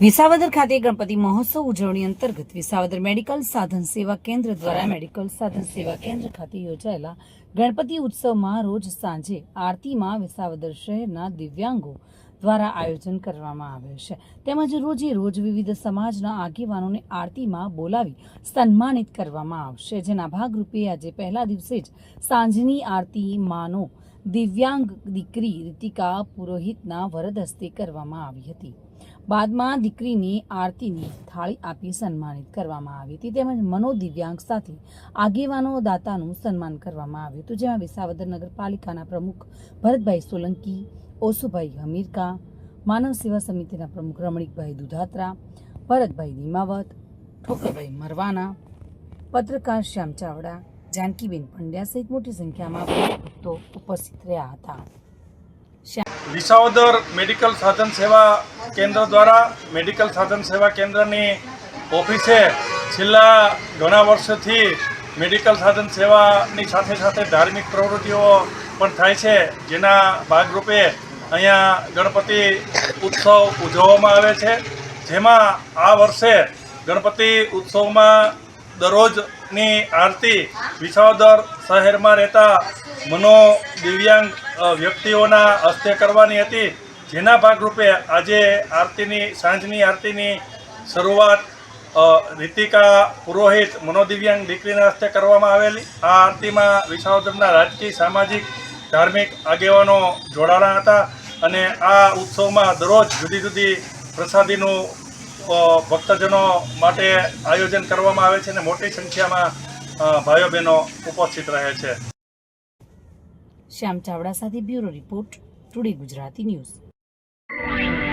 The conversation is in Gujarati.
વિસાવદર ખાતે ગણપતિ મહોત્સવ ઉજવણી અંતર્ગત વિસાવદર મેડિકલ સાધન સેવા કેન્દ્ર દ્વારા મેડિકલ સાધન સેવા કેન્દ્ર ખાતે યોજાયેલા ગણપતિ ઉત્સવમાં રોજ સાંજે આરતીમાં વિસાવદર શહેરના દિવ્યાંગો દ્વારા આયોજન કરવામાં આવ્યું છે. તેમજ રોજે રોજ વિવિધ સમાજના આગેવાનોને આરતીમાં બોલાવી સન્માનિત કરવામાં આવશે. જેના ભાગરૂપે આજે પહેલા દિવસે જ સાંજની આરતી માનો દિવ્યાંગ દીકરી રીતિકા પુરોહિતના વરદ હસ્તે કરવામાં આવી હતી. બાદમાં દીકરીની આરતીની થાળી આપી સન્માનિત કરવામાં આવી હતી તેમજ મનોદિવ્યાંગ સાથે આગેવાનો દાતાનું સન્માન કરવામાં આવ્યું હતું, જેમાં વિસાવદર નગરપાલિકાના પ્રમુખ ભરતભાઈ સોલંકી, ઓસુભાઈ હમીરકા, માનવ સેવા સમિતિના પ્રમુખ રમણીકભાઈ દુધાત્રા, ભરતભાઈ નિમાવત, ઠોકરભાઈ મરવાના, પત્રકાર શ્યામ ચાવડા જાનકીબેન પંડ્યા સહિત મોટી સંખ્યામાં ભક્તો ઉપસ્થિત રહ્યા હતા. વિસાવદર મેડિકલ સાધન સેવા કેન્દ્ર દ્વારા મેડિકલ સાધન સેવા કેન્દ્રની ઓફિસે છેલ્લા ઘણા વર્ષોથી મેડિકલ સાધન સેવાની સાથે સાથે ધાર્મિક પ્રવૃત્તિઓ પણ થાય છે, જેના ભાગરૂપે અહીંયા ગણપતિ ઉત્સવ ઉજવવામાં આવે છે. જેમાં આ વર્ષે ગણપતિ ઉત્સવમાં દરરોજની આરતી વિસાવદર શહેરમાં રહેતા મનો દિવ્યાંગ વ્યક્તિઓના હસ્તે કરવાની હતી. જેના ભાગરૂપે આજે આરતીની, સાંજની આરતીની શરૂઆત રીતિકા પુરોહિત મનોદિવ્યાંગ દીકરીના હસ્તે કરવામાં આવેલી. આ આરતીમાં વિસાવદરના રાજકીય, સામાજિક, ધાર્મિક આગેવાનો જોડાણા હતા અને આ ઉત્સવમાં દરરોજ જુદી જુદી પ્રસાદીનું ભક્તજનો માટે આયોજન કરવામાં આવે છે અને મોટી સંખ્યામાં ભાઈઓ બહેનો ઉપસ્થિત રહે છે. શ્યામ ચાવડા સાથે bureau report today Gujarati news.